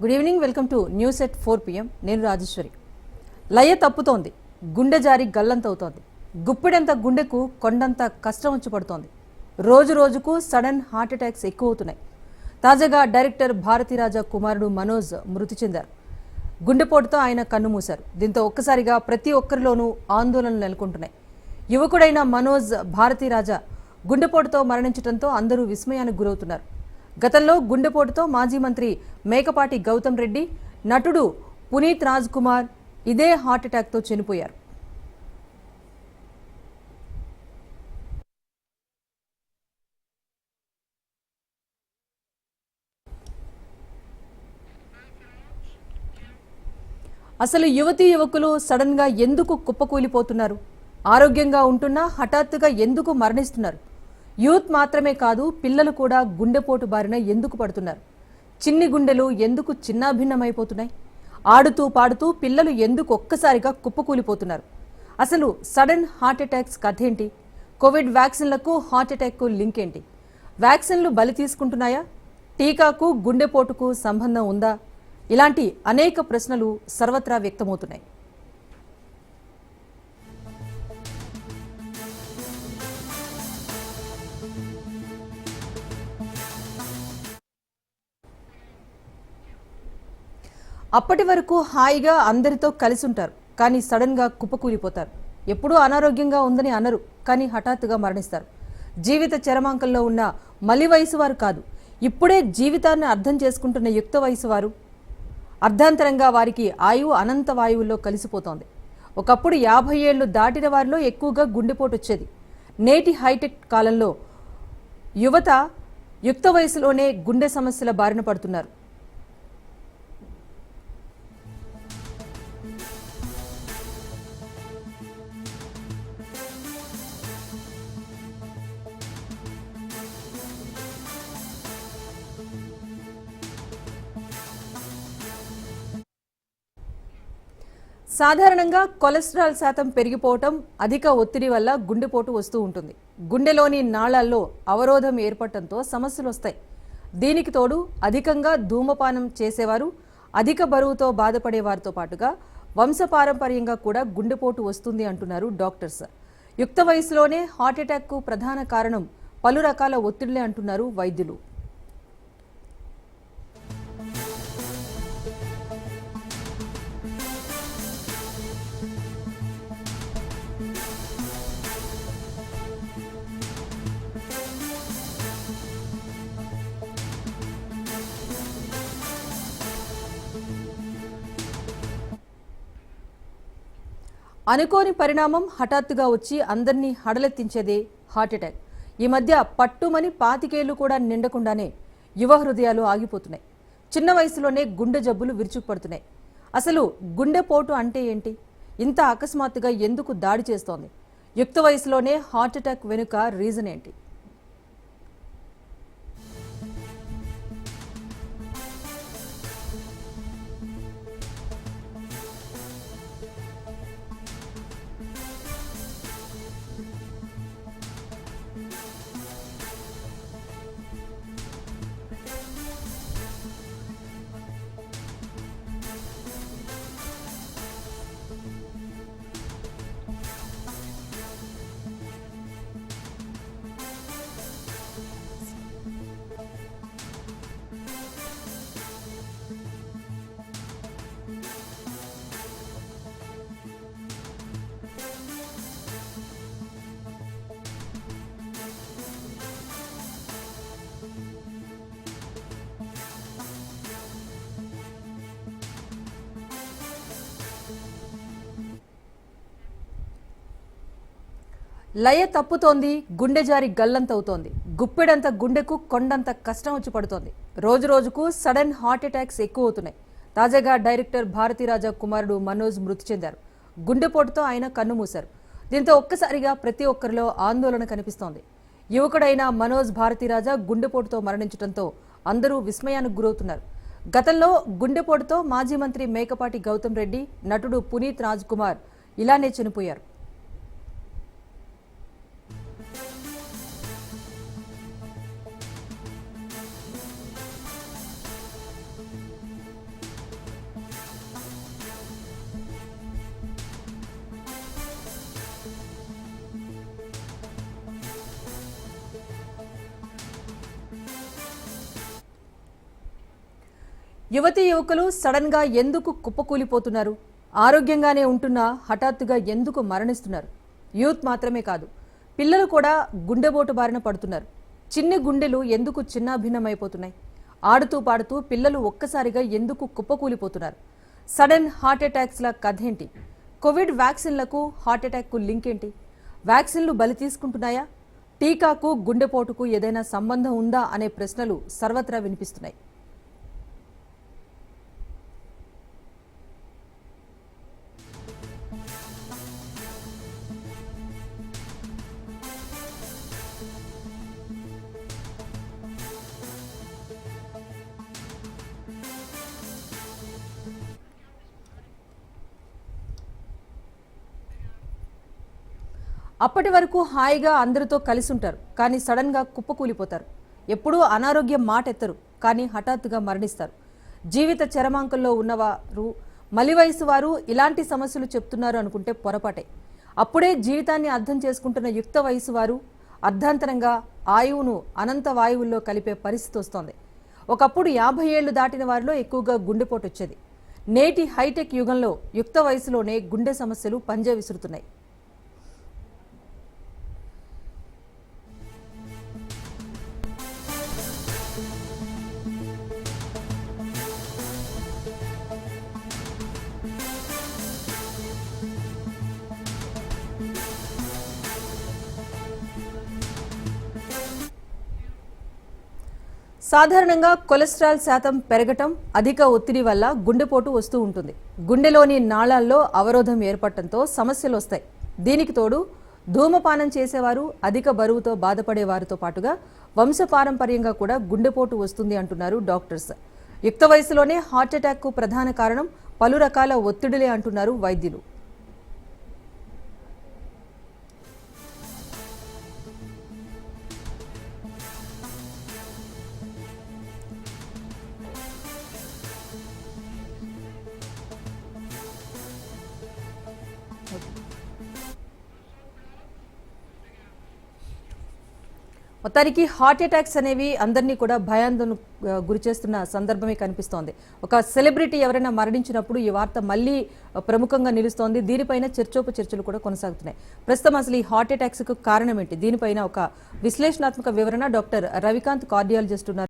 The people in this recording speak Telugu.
Good evening welcome to news at four PM నేను రాజేశ్వరి. లయ తప్పుతోంది. గుండె జారి గల్లంతవుతోంది. గుప్పిడంత గుండెకు కొండంత కష్టం వచ్చి పడుతోంది. రోజు రోజుకు సడన్ హార్ట్ అటాక్స్ ఎక్కువ అవుతున్నాయి తాజాగా డైరెక్టర్ భారతీరాజా కుమారుడు మనోజ్ మృతి చెందారు. గుండెపోటుతో ఆయన కన్నుమూశారు దీంతో ఒక్కసారిగా ప్రతి ఒక్కరిలోనూ ఆందోళనలు నెలకొంటున్నాయి. యువకుడైన మనోజ్ భారతీరాజా గుండెపోటుతో మరణించడంతో అందరూ విస్మయానికి గురవుతున్నారు. గతంలో గుండెపోటుతో మాజీ మంత్రి మేకపాటి గౌతమ్ రెడ్డి నటుడు పునీత్ రాజ్ కుమార్ ఇదే హార్ట్ అటాక్తో చనిపోయారు. అసలు యువతీ యువకులు సడన్గా ఎందుకు కుప్పకూలిపోతున్నారు? ఆరోగ్యంగా ఉంటున్నా హఠాత్తుగా ఎందుకు మరణిస్తున్నారు? యూత్ మాత్రమే కాదు పిల్లలు కూడా గుండెపోటు బారిన ఎందుకు పడుతున్నారు? చిన్ని గుండెలు ఎందుకు చిన్నాభిన్నమైపోతున్నాయి? ఆడుతూ పాడుతూ పిల్లలు ఎందుకు ఒక్కసారిగా కుప్పకూలిపోతున్నారు? అసలు సడన్ హార్ట్ అటాక్స్ కథ ఏంటి కోవిడ్ వ్యాక్సిన్లకు హార్ట్ అటాక్కు లింక్ ఏంటి వ్యాక్సిన్లు బలి తీసుకుంటున్నాయా? టీకాకు గుండెపోటుకు సంబంధం ఉందా? ఇలాంటి అనేక ప్రశ్నలు సర్వత్రా వ్యక్తమవుతున్నాయి. అప్పటి వరకు హాయిగా అందరితో కలిసి ఉంటారు. కానీ సడన్గా కుప్పకూలిపోతారు. ఎప్పుడూ అనారోగ్యంగా ఉందని అనరు. కానీ హఠాత్తుగా మరణిస్తారు. జీవిత చరమాంకంలో ఉన్న మలి వయసు వారు కాదు. ఇప్పుడే జీవితాన్ని అర్థం చేసుకుంటున్న యుక్త వయసు వారు. అర్ధాంతరంగా వారికి ఆయువు అనంత వాయువుల్లో కలిసిపోతోంది. ఒకప్పుడు యాభై ఏళ్ళు దాటిన వారిలో ఎక్కువగా గుండెపోటు వచ్చేది. నేటి హైటెక్ కాలంలో యువత యుక్త వయసులోనే గుండె సమస్యల బారిన పడుతున్నారు. సాధారణంగా కొలెస్ట్రాల్ శాతం పెరిగిపోవటం అధిక ఒత్తిడి వల్ల గుండెపోటు వస్తూ ఉంటుంది. గుండెలోని నాళాల్లో అవరోధం ఏర్పడటంతో సమస్యలు వస్తాయి. దీనికి తోడు అధికంగా ధూమపానం చేసేవారు అధిక బరువుతో బాధపడే వారితో పాటుగా వంశపారంపర్యంగా కూడా గుండెపోటు వస్తుంది అంటున్నారు డాక్టర్స్ యుక్త వయసులోనే హార్ట్ అటాక్కు ప్రధాన కారణం పలు రకాల ఒత్తిడిలే అంటున్నారు వైద్యులు. అనుకోని పరిణామం హఠాత్తుగా వచ్చి అందరినీ హడలెత్తించేదే హార్ట్ అటాక్. ఈ మధ్య పట్టుమని పాతికేళ్ళు కూడా నిండకుండానే యువ హృదయాలు ఆగిపోతున్నాయి. చిన్న వయసులోనే గుండె జబ్బులు విరుచుకుపడుతున్నాయి. అసలు గుండెపోటు అంటే ఏంటి? ఇంత అకస్మాత్తుగా ఎందుకు దాడి చేస్తోంది? యుక్త వయసులోనే హార్ట్ అటాక్ వెనుక రీజన్ ఏంటి? లయ తప్పుతోంది గుండె జారి గల్లంతవుతోంది గుప్పెడంత గుండెకు కొండంత కష్టం వచ్చి పడుతోంది. రోజు రోజుకు సడన్ హార్ట్ అటాక్స్ ఎక్కువ అవుతున్నాయి తాజాగా డైరెక్టర్ భారతీరాజా కుమారుడు మనోజ్ మృతి చెందారు. గుండెపోటుతో ఆయన కన్నుమూశారు దీంతో ఒక్కసారిగా ప్రతి ఒక్కరిలో ఆందోళన కనిపిస్తోంది. యువకుడైన మనోజ్ భారతీరాజా గుండెపోటుతో మరణించడంతో అందరూ విస్మయానికి గురవుతున్నారు. గతంలో గుండెపోటుతో మాజీ మంత్రి మేకపాటి గౌతమ్ రెడ్డి నటుడు పునీత్ రాజ్ కుమార్ ఇలానే చనిపోయారు. యువతి యువకులు సడన్గా ఎందుకు కుప్పకూలిపోతున్నారు? ఆరోగ్యంగానే ఉంటున్నా హఠాత్తుగా ఎందుకు మరణిస్తున్నారు? యూత్ మాత్రమే కాదు పిల్లలు కూడా గుండెపోటు బారిన పడుతున్నారు. చిన్ని గుండెలు ఎందుకు చిన్నాభిన్నమైపోతున్నాయి? ఆడుతూ పాడుతూ పిల్లలు ఒక్కసారిగా ఎందుకు కుప్పకూలిపోతున్నారు? సడన్ హార్ట్ అటాక్స్ల కథ ఏంటి కోవిడ్ వ్యాక్సిన్లకు హార్ట్ అటాక్కు లింక్ ఏంటి వ్యాక్సిన్లు బలి తీసుకుంటున్నాయా? టీకాకు గుండెపోటుకు ఏదైనా సంబంధం ఉందా? అనే ప్రశ్నలు సర్వత్రా వినిపిస్తున్నాయి. అప్పటి వరకు హాయిగా అందరితో కలిసి ఉంటారు కానీ సడన్గా కుప్పకూలిపోతారు ఎప్పుడూ అనారోగ్యం మాట ఎత్తరు కానీ హఠాత్తుగా మరణిస్తారు. జీవిత చరమాంకంలో ఉన్నవారు మలి వయసు వారు ఇలాంటి సమస్యలు చెప్తున్నారు అనుకుంటే పొరపాటే. అప్పుడే జీవితాన్ని అర్థం చేసుకుంటున్న యుక్త వయసు వారు అర్ధాంతరంగా ఆయువును అనంత వాయువుల్లో కలిపే పరిస్థితి వస్తోంది. ఒకప్పుడు యాభై ఏళ్ళు దాటిన వారిలో ఎక్కువగా గుండెపోటు వచ్చేది. నేటి హైటెక్ యుగంలో యుక్త వయసులోనే గుండె సమస్యలు పంజా విసురుతున్నాయి. సాధారణంగా కొలెస్ట్రాల్ శాతం పెరగటం అధిక ఒత్తిడి వల్ల గుండెపోటు వస్తూ ఉంటుంది. గుండెలోని నాళాల్లో అవరోధం ఏర్పడటంతో సమస్యలు వస్తాయి. దీనికి తోడు ధూమపానం చేసేవారు అధిక బరువుతో బాధపడే వారితో పాటుగా వంశపారంపర్యంగా కూడా గుండెపోటు వస్తుంది అంటున్నారు డాక్టర్స్. యుక్త వయసులోనే హార్ట్ అటాక్కు ప్రధాన కారణం పలు రకాల ఒత్తిడిలే అంటున్నారు వైద్యులు. మొత్తానికి హార్ట్ అటాక్స్ అనేవి అందరినీ కూడా భయాందోళన గురి చేస్తున్న సందర్భమే కనిపిస్తోంది. ఒక సెలబ్రిటీ ఎవరైనా మరణించినప్పుడు ఈ వార్త మళ్ళీ ప్రముఖంగా నిలుస్తోంది. దీనిపైన చర్చోప చర్చలు కూడా కొనసాగుతున్నాయి. ప్రస్తుతం అసలు ఈ హార్ట్ అటాక్స్కు కారణం ఏంటి? దీనిపైన ఒక విశ్లేషణాత్మక వివరణ డాక్టర్ రవికాంత్ కార్డియాలజిస్ట్ ఉన్నారు.